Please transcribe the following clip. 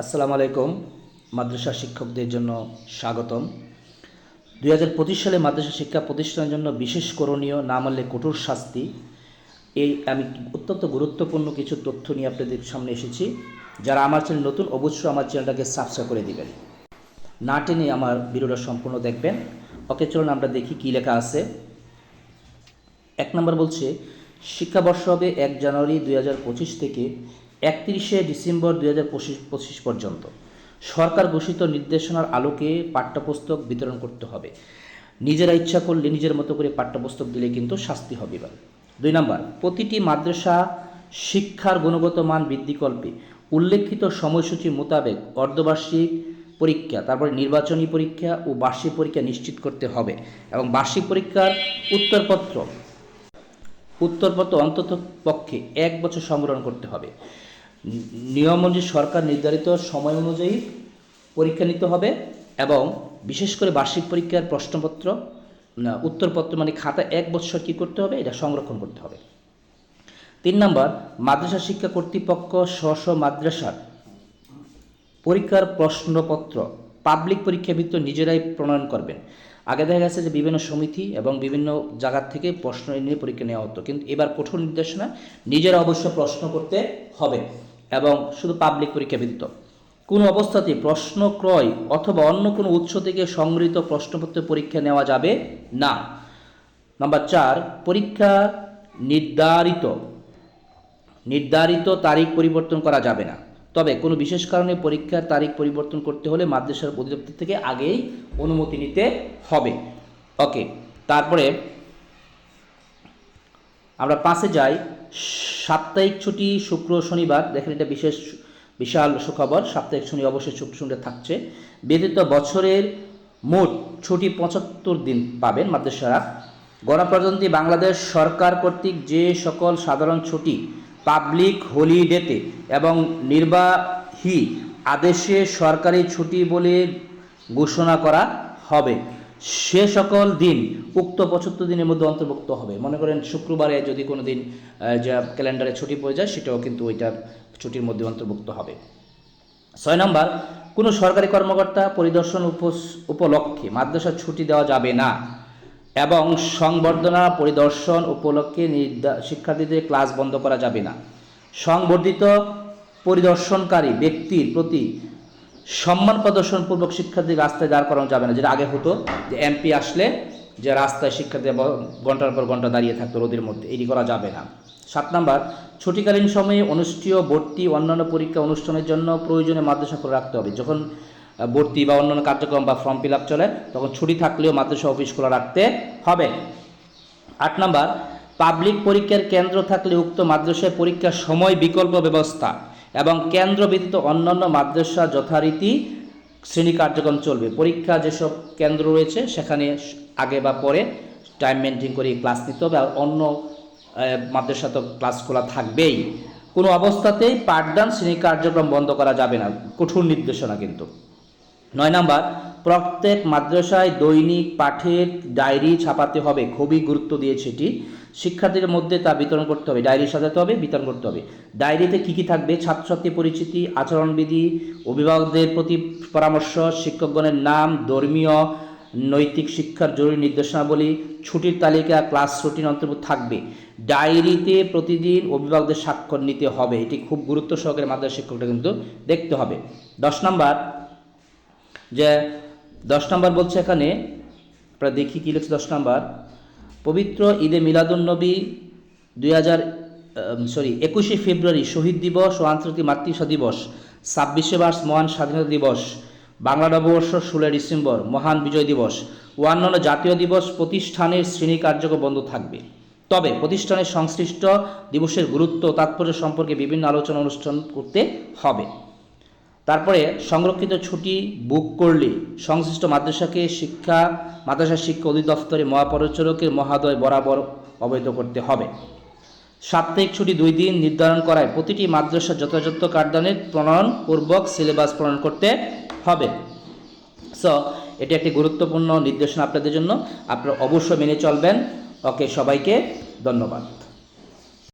আসসালামু আলাইকুম, মাদ্রাসা শিক্ষকদের জন্য স্বাগতম। দুই হাজার পঁচিশ সালে মাদ্রাসা শিক্ষা প্রতিষ্ঠানের জন্য বিশেষ করণীয়, না মানলে কঠোর শাস্তি। এই আমি অত্যন্ত গুরুত্বপূর্ণ কিছু তথ্য নিয়ে আপনাদের সামনে এসেছি। যারা আমার চ্যানেল নতুন, অবশ্যই আমার চ্যানেলটাকে সাবস্ক্রাইব করে দিবেন। না টেনে আমার ভিডিওটা সম্পূর্ণ দেখবেন। ওকে, চলুন আমরা দেখি কী লেখা আছে। এক নম্বর বলছে, শিক্ষাবর্ষ হবে এক জানুয়ারি দুই হাজার পঁচিশ থেকে একত্রিশে ডিসেম্বর দুই পঁচিশ পর্যন্ত। সরকার ঘোষিত নির্দেশনার আলোকে পাঠ্যপুস্তক বিতরণ করতে হবে। নিজেরা ইচ্ছা করলে নিজের মতো করে পাঠ্যপুস্তক দিলে কিন্তু শাস্তি হবে এবার। দুই নম্বর, প্রতিটি মাদ্রাসা শিক্ষার গুণগত মান বৃদ্ধিকল্পে উল্লেখিত সময়সূচি মোতাবেক অর্ধবার্ষিক পরীক্ষা, তারপরে নির্বাচনী পরীক্ষা ও বার্ষিক পরীক্ষা নিশ্চিত করতে হবে এবং বার্ষিক পরীক্ষার উত্তরপত্র উত্তরপত্র অন্তত পক্ষে এক বছর সংগ্রহণ করতে হবে। নিয়ম অনুযায়ী সরকার নির্ধারিত সময় অনুযায়ী পরীক্ষা নিতে হবে এবং বিশেষ করে বার্ষিক পরীক্ষার প্রশ্নপত্র উত্তরপত্র মানে খাতা এক বছর কী করতে হবে, এটা সংরক্ষণ করতে হবে। তিন নম্বর, মাদ্রাসা শিক্ষা কর্তৃপক্ষ স্ব স্ব মাদ্রাসার পরীক্ষার প্রশ্নপত্র পাবলিক পরীক্ষা ভিত্ত নিজেরাই প্রণয়ন করবেন। আগে দেখা গেছে যে বিভিন্ন সমিতি এবং বিভিন্ন জায়গার থেকে প্রশ্ন নিয়ে পরীক্ষা নেওয়া হতো, কিন্তু এবার কঠোর নির্দেশনা, নিজেরা অবশ্য প্রশ্ন করতে হবে। এবং শুধু পাবলিক পরীক্ষা ভিত্ত কোনো অবস্থাতেই প্রশ্ন ক্রয় অথবা অন্য কোনো উৎস থেকে সংগৃহীত প্রশ্নপত্র পরীক্ষা নেওয়া যাবে না। নাম্বার চার, পরীক্ষা নির্ধারিত। নির্ধারিত তারিখ পরিবর্তন করা যাবে না। তবে কোনো বিশেষ কারণে পরীক্ষার তারিখ পরিবর্তন করতে হলে মাদ্রাসার অধিদপ্তর থেকে আগেই অনুমতি নিতে হবে। ওকে তারপরে আমরা পাশে যাই। সাপ্তাহিক ছুটি, শুক্র, শনিবার, দেখেন এটা বিশেষ, বিশাল সুখবর। সাপ্তাহিক শনি অবশ্যই শুক্র, শনিবার থাকছে। ব্যতীত বছরের মোট ছুটি পঁচাত্তর দিন পাবেন মাদ্রাসারা। গণপ্রজাতন্ত্রী বাংলাদেশ সরকার কর্তৃক যে সকল সাধারণ ছুটি, পাবলিক হলিডেতে এবং নির্বাহী আদেশে সরকারি ছুটি বলে ঘোষণা করা হবে। সে সকল দিন, উক্ত পঁচাত্তর দিনের মধ্যে অন্তর্ভুক্ত হবে। মনে করেন শুক্রবারে যদি কোনো দিন যা ক্যালেন্ডারে ছুটি পড়ে যায়, সেটাও কিন্তু ওইটা ছুটির মধ্যে অন্তর্ভুক্ত হবে। ছয় নম্বর, কোনো সরকারি কর্মকর্তা পরিদর্শন উপলক্ষে মাদ্রাসার ছুটি দেওয়া যাবে না এবং সংবর্ধনা পরিদর্শন উপলক্ষে শিক্ষার্থীদের ক্লাস বন্ধ করা যাবে না। সংবর্ধিত পরিদর্শনকারী ব্যক্তির প্রতি সম্মান প্রদর্শনপূর্বক শিক্ষার্থী রাস্তায় দাঁড় করানো যাবে না। যেটা আগে হতো, যে এমপি আসলে যে রাস্তায় শিক্ষার্থী ঘণ্টার পর ঘণ্টা দাঁড়িয়ে থাকতো রোদের মধ্যে। এটি করা যাবে না। সাত নাম্বার, ছুটিকালীন সময়ে অনুষ্ঠেয়, ভর্তি, অন্যান্য পরীক্ষা অনুষ্ঠানের জন্য প্রয়োজনে মাদ্রাসা করে রাখতে হবে। যখন ভর্তি বা অন্যান্য কার্যক্রম বা ফর্ম ফিল চলে, তখন ছুটি থাকলেও মাদ্রাসা অফিস খোলা রাখতে হবে। আট নাম্বার, পাবলিক পরীক্ষার কেন্দ্র থাকলে উক্ত মাদ্রাসায় পরীক্ষার সময় বিকল্প ব্যবস্থা। এবং কেন্দ্র ব্যতীত অন্যান্য মাদ্রাসা যথারীতি শ্রেণি কার্যক্রম চলবে। পরীক্ষা যেসব কেন্দ্র রয়েছে, সেখানে আগে বা পরে টাইম মেনটেন করে ক্লাস নিতে হবে, আর অন্য মাদ্রাসা তো ক্লাস খোলা থাকবেই। কোনো অবস্থাতেই পাঠদান, শ্রেণি কার্যক্রম বন্ধ করা যাবে না। কঠোর নির্দেশনা কিন্তু। নয় নাম্বার প্রত্যেক মাদ্রাসায় দৈনিক পাঠের ডায়েরি ছাপাতে হবে। খুবই গুরুত্ব দিয়েছে এটি। শিক্ষার্থীদের মধ্যে তা বিতরণ করতে হবে, ডায়েরি সাজাতে হবে, বিতরণ করতে হবে। ডায়েরিতে কী কী থাকবে? ছাত্রছাত্রী পরিচিতি, আচরণবিধি, অভিভাবকদের প্রতি পরামর্শ, শিক্ষকগণের নাম, ধর্মীয়, নৈতিক শিক্ষার জরুরি নির্দেশনাবলী ছুটির তালিকা, ক্লাস রুটিন অন্তর্ভুক্ত থাকবে। ডায়েরিতে প্রতিদিন অভিভাবকদের স্বাক্ষর নিতে হবে। এটি খুব গুরুত্ব সহকারে মাদ্রাসা শিক্ষকটা কিন্তু দেখতে হবে। দশ নম্বর, যে দশ নম্বর বলছে এখানে আমরা দেখি কী লিখছে দশ নম্বর, পবিত্র ঈদে মিলাদুন্নবী দুই হাজার সরি একুশে ফেব্রুয়ারি শহীদ দিবস ও আন্তর্জাতিক মাতৃভাষা দিবস, ছাব্বিশে মার্চ মহান স্বাধীনতা দিবস, বাংলা নববর্ষ ষোলোই ডিসেম্বর মহান বিজয় দিবস ও অন্যান্য জাতীয় দিবস প্রতিষ্ঠানের শ্রেণি কার্যক্রম বন্ধ থাকবে। তবে প্রতিষ্ঠানের সংশ্লিষ্ট দিবসের গুরুত্ব ও তাৎপর্য সম্পর্কে বিভিন্ন আলোচনা অনুষ্ঠান করতে হবে। তারপরে সংরক্ষিত ছুটি বুক করলে। সংশ্লিষ্ট মাদ্রাসাকে শিক্ষা মাদ্রাসা শিক্ষা অধিদপ্তরে মহাপরিচালকের মহাদয় বরাবর অবৈধ করতে হবে। সাপ্তাহিক ছুটি দুই দিন নির্ধারণ করায় প্রতিটি মাদ্রাসা যথাযথ কার্যদানের প্রণয়নপূর্বক সিলেবাস প্রণয়ন করতে হবে। সো এটি একটি গুরুত্বপূর্ণ নির্দেশনা আপনাদের জন্য। আপনারা অবশ্যই মেনে চলবেন। ওকে, সবাইকে ধন্যবাদ।